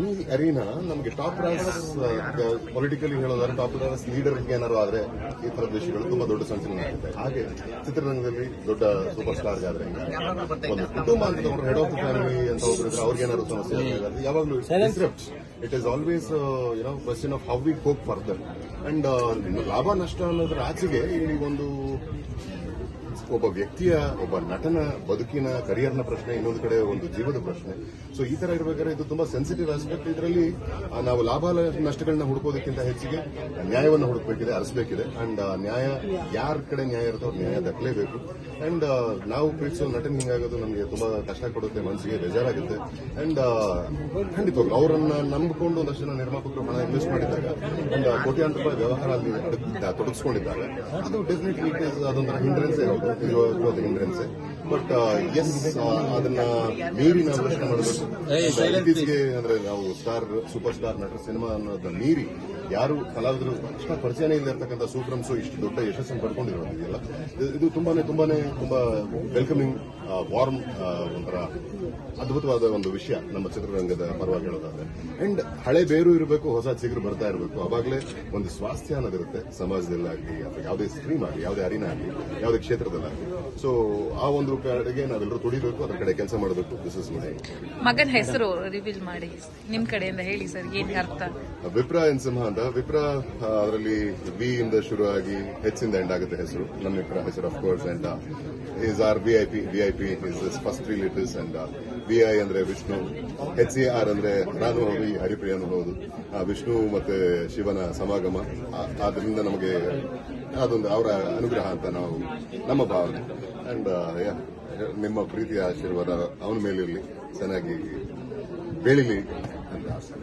Any arena? ನಮಗೆ top ರಾಸ್ politically ಹೇಳೋದಾದ್ರೆ ಟಾಪ್ ರಾಸ್ ಲೀಡರ್ ಏನಾದ್ರು ಆದ್ರೆ ಈ ತರದ ವಿಷಯಗಳು ತುಂಬಾ ದೊಡ್ಡ ಸಂಚಲನ ಆಗುತ್ತೆ ಹಾಗೆ ಚಿತ್ರರಂಗದಲ್ಲಿ ದೊಡ್ಡ ಸೂಪರ್ ಸ್ಟಾರ್ ಆದ್ರೆ ಒಂದು ಕುಟುಂಬ ಅಂತ ಹೆಡ್ ಆಫ್ ದ ಫ್ಯಾಮಿಲಿ ಅಂತ ಒಬ್ಬರಿದ್ರೆ ಅವ್ರಿಗೆ ಏನಾದ್ರು ಸಮಸ್ಯೆ ಯಾವಾಗಲೂ it is always you know question of how we hope further and ಲಾಭ ನಷ್ಟ ಅನ್ನೋದ್ರ ಆಚೆಗೆ ಇಲ್ಲಿ ಒಂದು ಒಬ್ಬ ವ್ಯಕ್ತಿಯ, ಒಬ್ಬ ನಟನ, ಬದುಕಿನ ಕರಿಯರ್ನ ಪ್ರಶ್ನೆ, ಇನ್ನೊಂದು ಕಡೆ ಒಂದು ಜೀವದ ಪ್ರಶ್ನೆ. ಸೊ ಈ ತರ ಇರಬೇಕಾದ್ರೆ ಇದು ತುಂಬಾ ಸೆನ್ಸಿಟಿವ್ ಆಸ್ಪೆಕ್ಟ್ ಇದರಲ್ಲಿ ನಾವು ಲಾಭ ನಷ್ಟಗಳನ್ನ ಹುಡುಕೋದಕ್ಕಿಂತ ಹೆಚ್ಚಿಗೆ ನ್ಯಾಯವನ್ನು ಹುಡುಕಬೇಕಿದೆ, ಅರಸಬೇಕಿದೆ. ಅಂಡ್ ನ್ಯಾಯ ಯಾರ ಕಡೆ ನ್ಯಾಯ ಇರುತ್ತೋ ನ್ಯಾಯ ದಕ್ಕಲೇಬೇಕು ಅಂಡ್ ನಾವು ಪ್ರೀತಿಸೋ ನಟನ್ ಹಿಂಗಾಗೋದು ನಮಗೆ ತುಂಬಾ ಕಷ್ಟ ಕೊಡುತ್ತೆ, ಮನಸ್ಸಿಗೆ ಬೇಜಾರಾಗುತ್ತೆ. ಅಂಡ್ ಖಂಡಿತವಾಗ್ಲು ಅವರನ್ನ ನಂಬಿಕೊಂಡು ಒಂದಷ್ಟು ಜನ ನಿರ್ಮಾಪಕರು ಹಣ ಇನ್ವೆಸ್ಟ್ ಮಾಡಿದಾಗ, ಒಂದು ಕೋಟ್ಯಾಂತರ ರೂಪಾಯಿ ವ್ಯವಹಾರ ಅಲ್ಲಿ ತೊಡಗಿಸಿಕೊಂಡಿದ್ದಾರೆ ಅದು ಡೆಫಿನೆಟ್ಲಿ ಅದೊಂಥರ ಹಿಂಡ್ರೆನ್ಸೇ ಹೌದು ಇದು ಹಿಂಡ್ರೆನ್ಸೇ ಬಟ್ ಎಸ್ ಅದನ್ನ ಮೀರಿ ನಾವು ಯೋಚನೆ ಮಾಡಬೇಕು. ಇತ್ತೀಚೆಗೆ ಅಂದ್ರೆ ನಾವು ಸ್ಟಾರ್ ಸೂಪರ್ ಸ್ಟಾರ್ ನಟರ ಸಿನಿಮಾ ಅನ್ನೋದನ್ನ ಮೀರಿ ಯಾರು ಕಲಾವಿದರು ಅಷ್ಟ ಪರಿಚಯನೇ ಇಲ್ಲರ್ತಕ್ಕಂಥ ಸೂಪ್ರಮ್ಸು ಇಷ್ಟು ದೊಡ್ಡ ಯಶಸ್ಸನ್ನು ಪಡ್ಕೊಂಡಿರೋದಿದೆಯಲ್ಲ ಇದು- ಇದು ತುಂಬಾನೇ ತುಂಬಾನೇ ತುಂಬಾ ವೆಲ್ಕಮಿಂಗ್ ವಾರ್ಮ್ ಒಂಥರ ಅದ್ಭುತವಾದ ಒಂದು ವಿಷಯ ನಮ್ಮ ಚಿತ್ರರಂಗದ ಪರವಾಗಿ ಹೇಳೋದಾದ್ರೆ. ಅಂಡ್ ಹಳೆ ಬೇರು ಇರಬೇಕು ಹೊಸ ಚಿಗುರು ಬರ್ತಾ ಇರಬೇಕು. ಅವಾಗಲೇ ಒಂದು ಸ್ವಾಸ್ಥ್ಯ ಅನ್ನೋದಿರುತ್ತೆ ಸಮಾಜದಲ್ಲಾಗಲಿ ಅಥವಾ ಯಾವುದೇ ಸ್ಟ್ರೀಮ್ ಆಗಲಿ ಯಾವುದೇ ಅರಿನ ಆಗಲಿ ಯಾವುದೇ ಕ್ಷೇತ್ರದಲ್ಲಾಗಲಿ. ಸೊ ಆ ಒಂದು ಕಡೆಗೆ ನಾವೆಲ್ಲರೂ ತುಡಿಬೇಕು ಅದರ ಕಡೆ ಕೆಲಸ ಮಾಡಬೇಕು. ದಿಸ್ ಇಸ್ ಮೈ ಮಗನ ಹೆಸರು ರಿವೀಲ್ ಮಾಡಿ ನಿಮ್ ಕಡೆಯಿಂದ ಹೇಳಿ ಸರ್ ಏನ್ ಅರ್ಥ? ವಿಪ್ರ ಎನ್ ಸಿಂಹ ಅಂತ? ವಿಪ್ರ ಅದರಲ್ಲಿ ವಿ ಇಂದ ಶುರು ಆಗಿ ಹೆಚ್ ಇಂದ ಎಂಡ್ ಆಗುತ್ತೆ ಹೆಸರು. ನನ್ನ ವಿಪ್ರ ಹೆಸರು of course and is R V I P V I P is first three letters and V I ಅಂದ್ರೆ ವಿಷ್ಣು ಎಚ್ ಸಿ ಆರ್ ಅಂದ್ರೆ ನಾನು ಹೌದು ಈ ಹರಿಪ್ರಿಯನು ಹೌದು. ಆ ವಿಷ್ಣು ಮತ್ತೆ ಶಿವನ ಸಮಾಗಮ ಆದ್ರಿಂದ ನಮಗೆ ಅದೊಂದು ಅವರ ಅನುಗ್ರಹ ಅಂತ ನಾವು ನಮ್ಮ ಭಾವನೆ. ಅಂಡ್ ನಿಮ್ಮ ಪ್ರೀತಿಯ ಆಶೀರ್ವಾದ ಅವನ ಮೇಲಿರಲಿ ಚೆನ್ನಾಗಿ ಬೆಳಿಲಿ ಅಂತ ಆಸೆ.